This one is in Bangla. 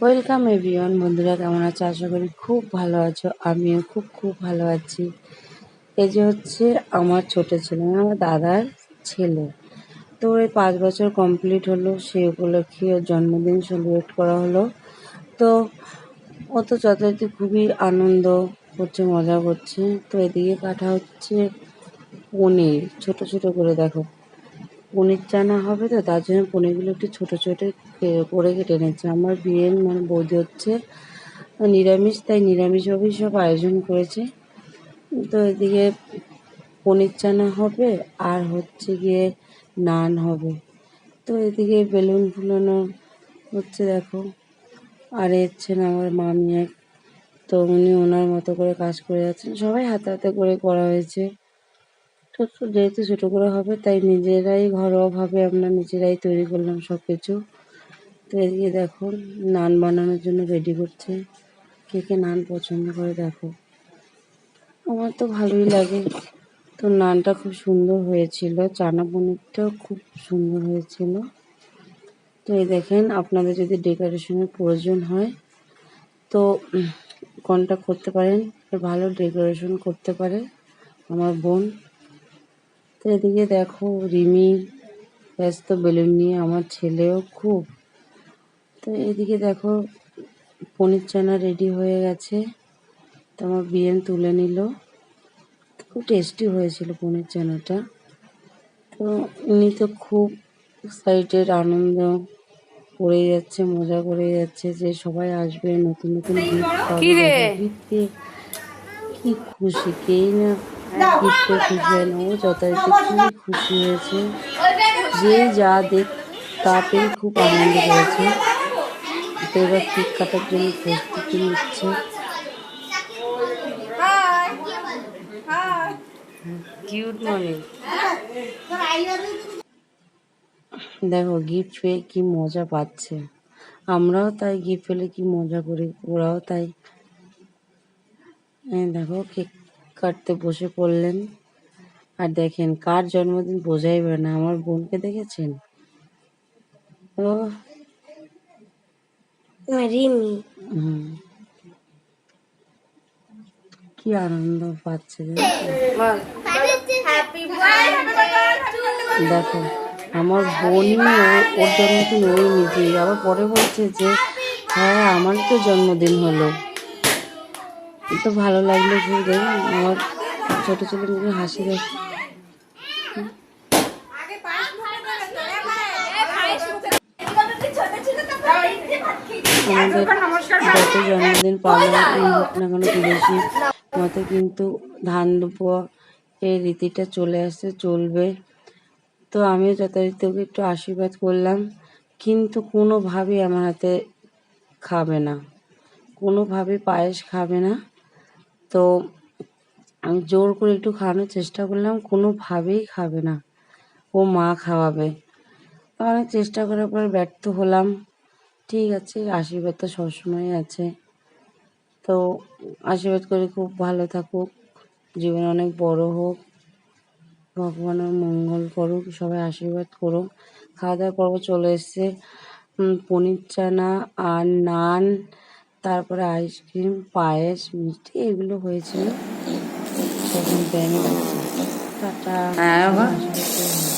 ওয়েলকাম এভরিওয়ান, বন্ধুরা কেমন আছো? আশা করি খুব ভালো আছো। আমিও খুব খুব ভালো আছি। এই যে হচ্ছে আমার ছোট ছেলে, আমার দাদার ছেলে। তো ওই পাঁচ বছর কমপ্লিট হলো সেই উপলক্ষে ওর জন্মদিন সেলিব্রেট করা হলো। তো ও তো যথারীতি খুবই আনন্দ করছে, মজা করছে। তো এদিকে কাটা হচ্ছে পনির। ছোট ছোট করে দেখো। পনির চানা হবে তো, তার জন্য পনিরগুলো একটু ছোটো ছোটো করে কেটে নিচ্ছে আমার বিয়ের মানে বৌদি হচ্ছে নিরামিষ, তাই নিরামিষভাবেই সব আয়োজন করেছে। তো এদিকে পনির চানা হবে আর হচ্ছে গিয়ে নান হবে। তো এদিকে বেলুন ফুলানো হচ্ছে দেখো। আর এ হচ্ছেন আমার মামি এক, তো উনি ওনার মতো করে কাজ করে যাচ্ছেন। সবাই হাতে হাতে করে করা হয়েছে। তো যেহেতু ছোটো করে হবে, তাই নিজেরাই ঘরোয়াভাবে আমরা নিজেরাই তৈরি করলাম সব কিছু তো এদিকে দেখো, নান বানানোর জন্য রেডি করছে। কে কে নান পছন্দ করে দেখো। আমার তো ভালোই লাগে। তো নানটা খুব সুন্দর হয়েছিল চানা পনিরটাও খুব সুন্দর হয়েছিল। তো এই দেখেন, আপনাদের যদি ডেকোরেশনের প্রয়োজন হয়, তো কন্ট্যাক্ট করতে পারেন? ভালো ডেকোরেশন করতে পারে আমার বোন। তো এদিকে দেখো রিমি ব্যস্ত বেলুন নিয়ে আমার ছেলেও খুব। তো এদিকে দেখো পনির চানা রেডি হয়ে গেছে। তো আমার বিয়েন তুলে নিল। খুব টেস্টি হয়েছিল পনির চানাটা। তো উনি তো খুব সাইডের আনন্দ করে যাচ্ছে মজা করে যাচ্ছে যে সবাই আসবে নতুন নতুন গিফট পাবে দিয়ে। কি খুশি কেই না গিফটে খুশি হয় না ও যথারীতি খুবই খুশি হয়েছে। যে যা দেখ তা পেয়ে খুব আনন্দ করেছে তো এবার কেক কাটার জন্য প্রস্তুতি নিচ্ছে। কিউট মানে। দেখো গিফট পেয়ে কি মজা পাচ্ছে। আমরাও তাই গিফট পেলে কি মজা করি ওরাও তাই। দেখো কেক কাটতে বসে পড়লেন। আর দেখেন কার জন্মদিন বোঝাই পারে না। আমার বোনকে দেখেছেন? ও রিমি। হুম। কি আনন্দ পাচ্ছে দেখো আমার বোনই ওর জন্মদিন ওই নিজেই আবার পরে বলছে যে হ্যাঁ আমার তো জন্মদিন হলো। তো ভালো লাগল দেখুন আমার ছোটো ছোটো মেয়ে হাসি আমাদের যত জন্মদিন পালন না মতো, কিন্তু ধান দুপো এই রীতিটা চলে আসছে, চলবে। তো আমিও যথারীতি ওকে একটু আশীর্বাদ করলাম, কিন্তু কোনোভাবেই আমার হাতে খাবে না। কোনোভাবে পায়েস খাবে না। তো আমি জোর করে একটু খাওয়ানোর চেষ্টা করলাম, কোনোভাবেই খাবে না। ও মা খাওয়াবে। অনেক চেষ্টা করার পর ব্যর্থ হলাম। ঠিক আছে, আশীর্বাদ তো সবসময় আছে। তো আশীর্বাদ করে খুব ভালো থাকুক, জীবনে অনেক বড় হোক। ভগবানের মঙ্গল করুক, সবাই আশীর্বাদ করুক। খাওয়া দাওয়ার পর্ব চলে এসছে। পনির চানা আর নান তারপরে আইসক্রিম পায়েস মিষ্টি এগুলো হয়েছিল তখন ব্যাংক টাটা করো।